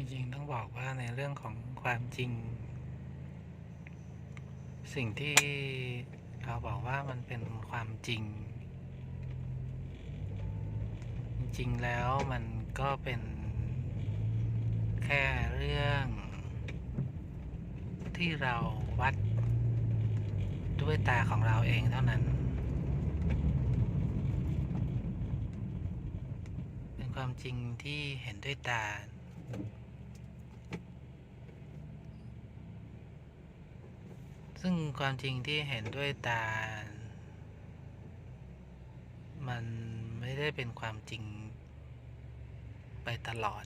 จริงๆต้องบอกว่าในเรื่องของความจริง สิ่งที่เราบอกว่ามันเป็นความจริง จริงแล้วมันก็เป็นแค่เรื่องที่เราวัดด้วยตาของเราเองเท่านั้น เป็นความจริงที่เห็นด้วยตา ซึ่งความจริงที่เห็นด้วยตา มันไม่ได้เป็นความจริงไปตลอด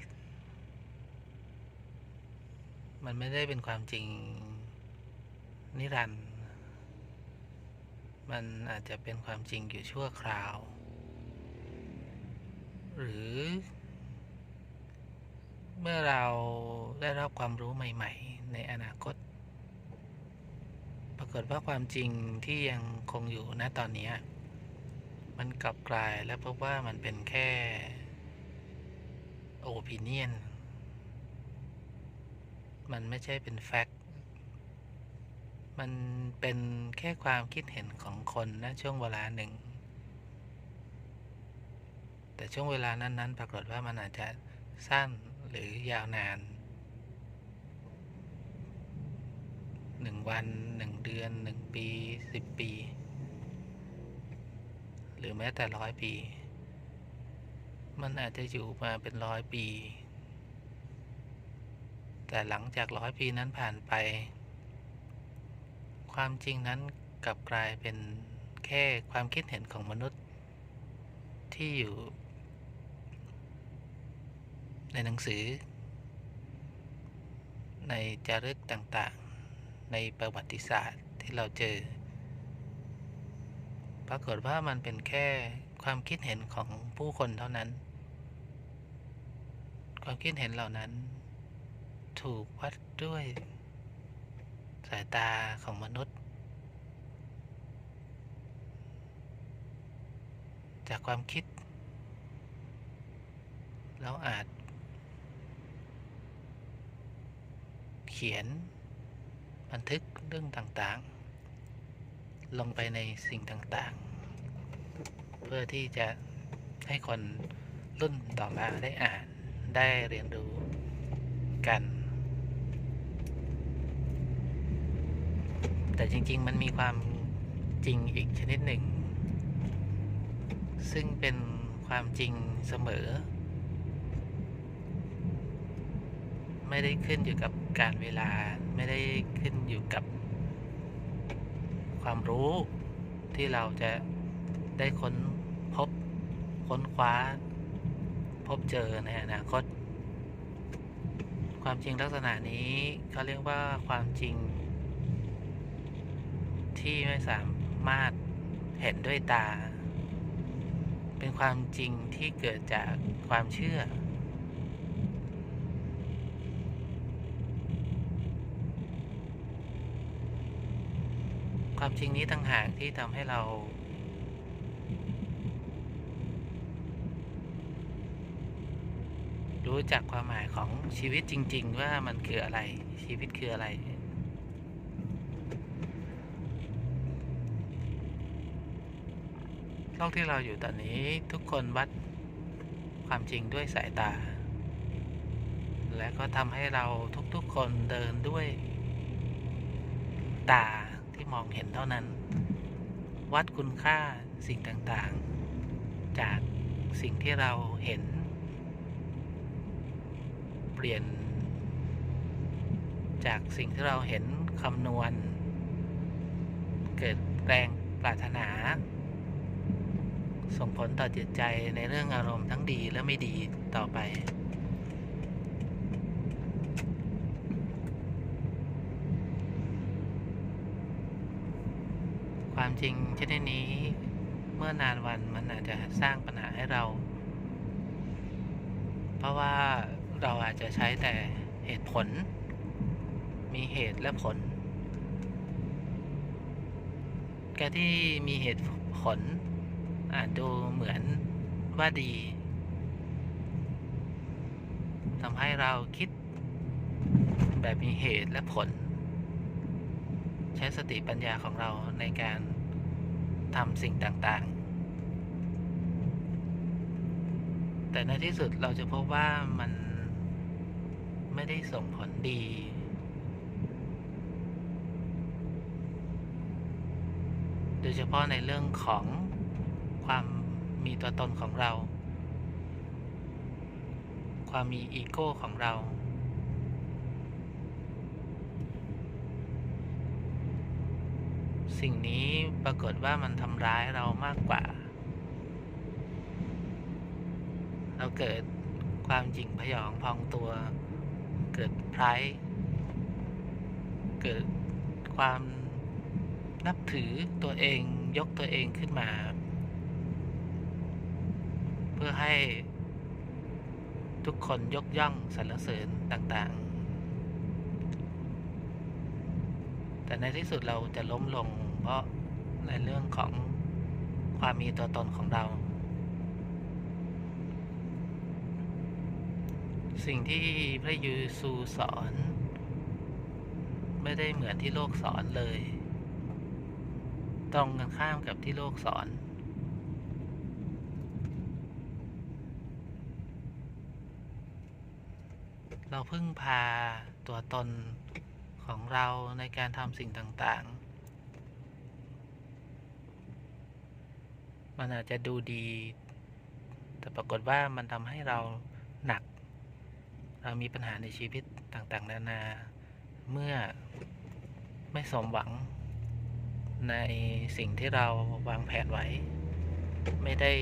มันไม่ได้เป็นความจริงนิรันดร์ มันอาจจะเป็นความจริงอยู่ชั่วคราว หรือ เมื่อเราได้รับความรู้ใหม่ ๆ ในอนาคตากฏว่าความจริงที่ยังคงอยู่ณตอนนี้ มันกลับกลายและพบว่ามันเป็นแค่ opinion มันไม่ใช่เป็นแฟกต์มันเป็นแค่ความคิดเห็นของคนณช่วงเวลาหนึ่ง แต่ช่วงเวลานั้นๆ ปรากฏว่ามันอาจจะสั้นหรือยาวนาน หนึ่งวันหนึ่งเดือนหนึ่งปีสิบปี หรือแม้แต่ร้อยปี มันอาจจะอยู่มาเป็นร้อยปี แต่หลังจากร้อยปีนั้นผ่านไป ความจริงนั้นกลับกลายเป็นแค่ความคิดเห็นของมนุษย์ ที่อยู่ ในหนังสือ ในจารึกต่าง ในประวัติศาสตร์ที่เราเจอ ปรากฏว่ามันเป็นแค่ความคิดเห็นของผู้คนเท่านั้น ความคิดเห็นเหล่านั้น ถูกวัดด้วยสายตาของมนุษย์ จากความคิด เราอาจ เขียน บันทึกเรื่องต่างๆ ลงไปในสิ่งต่างๆ เพื่อที่จะให้คนรุ่นต่อมาได้อ่านได้เรียนรู้กัน แต่จริงๆมันมีความจริงอีกชนิดหนึ่ง ซึ่งเป็นความจริงเสมอ ไม่ได้ขึ้นอยู่กับการเวลาไม่ได้ขึ้นอยู่กับความรู้ที่เราจะได้ค้นพบค้นคว้า พบเจอในอนาคต ความจริงลักษณะนี้เขาเรียกว่าความจริง ที่ไม่สามารถเห็นด้วยตา เป็นความจริงที่เกิดจากความเชื่อ ความจริงนี้ต่างหากที่ทำให้เรา รู้จักความหมายของชีวิตจริง ๆ ว่ามันคืออะไร ชีวิตคืออะไรโลกที่เราอยู่ตอนนี้ทุกคนวัดความจริงด้วยสายตา และก็ทำให้เราทุกๆคนเดินด้วยตา ที่มองเห็นเท่านั้น วัดคุณค่าสิ่งต่างๆ จากสิ่งที่เราเห็น เปลี่ยน จากสิ่งที่เราเห็นคำนวณ เกิดแรงปรารถนา ส่งผลต่อจิตใจในเรื่องอารมณ์ทั้งดีและไม่ดีต่อไป ความจริงชนิดนี้ เมื่อนานวันมันอาจจะสร้างปัญหาให้เรา เพราะว่าเราอาจจะใช้แต่เหตุผล มีเหตุและผล การที่มีเหตุผล อาจดูเหมือนว่าดีทำให้เราคิดแบบมีเหตุและผล ช้สติปัญญาของเราในการทำสิ่งต่างๆ แต่ในที่สุดเราจะพบว่ามันไม่ได้ส่งผลดี โดยเฉพาะในเรื่องของความมีตัวตนของเรา ความมีอีโก้ของเรา สิ่งนี้ปรากฏว่ามันทำร้ายเรามากกว่า เราเกิดความจริงพยองพองตัว เกิดไพรเกิดความนับถือตัวเองยกตัวเองขึ้นมา เพื่อให้ทุกคนยกย่องสรรเสริญต่างๆ แต่ในที่สุดเราจะล้มลง เพราะในเรื่องของความมีตัวตนของเรา สิ่งที่พระเยซูสอน ไม่ได้เหมือนที่โลกสอนเลย ตรงกันข้ามกับที่โลกสอนเราพึ่งพาตัวตนของเราในการทำสิ่งต่าง ๆ มันอาจจะดูดี แต่ปรากฏว่ามันทำให้เราหนัก เรามีปัญหาในชีวิตต่างๆ นานา เมื่อไม่สมหวังในสิ่งที่เราวางแผนไว้ ไม่ได้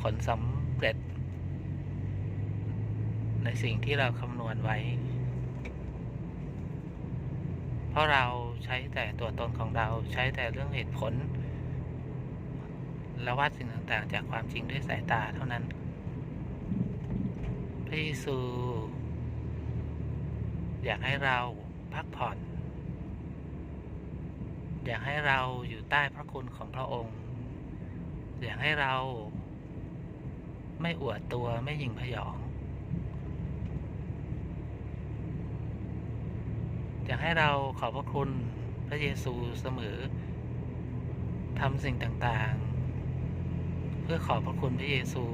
ผลสำเร็จ ในสิ่งที่เราคำนวณไว้ เพราะเราใช้แต่ตัวตนของเราใช้แต่เรื่องเหตุผล ละวัดสิ่งต่างๆ จากความจริงด้วยสายตาเท่านั้น พระเยซู อยากให้เราพักผ่อน อยากให้เราอยู่ใต้พระคุณของพระองค์ อยากให้เราไม่อวดตัวไม่หยิ่งพยอง อยากให้เราขอบพระคุณพระเยซูเสมอทำสิ่งต่างๆ เพื่อขอบพระคุณพระเยซู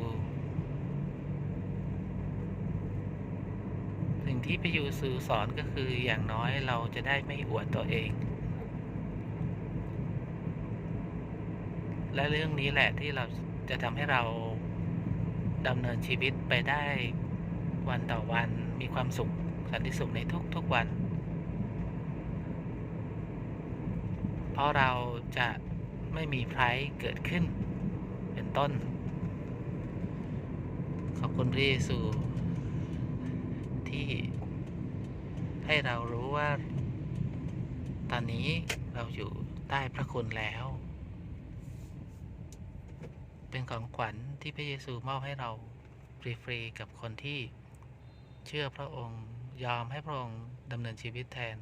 สิ่งที่พระเยซูสอนก็คืออย่างน้อยเราจะได้ไม่อวดตัวเอง และเรื่องนี้แหละที่เราจะทำให้เราดำเนินชีวิตไปได้วันต่อวันมีความสุขสันติสุขในทุกๆวัน เพราะเราจะไม่มีไพรเกิดขึ้น ต้น ขอบคุณพระเยซูที่ให้เรารู้ว่า ตอนนี้เราอยู่ใต้พระคุณแล้ว เป็นของขวัญที่พระเยซูมอบให้เราฟรีๆกับคนที่เชื่อพระองค์ยอมให้พระองค์ดำเนินชีวิตแทน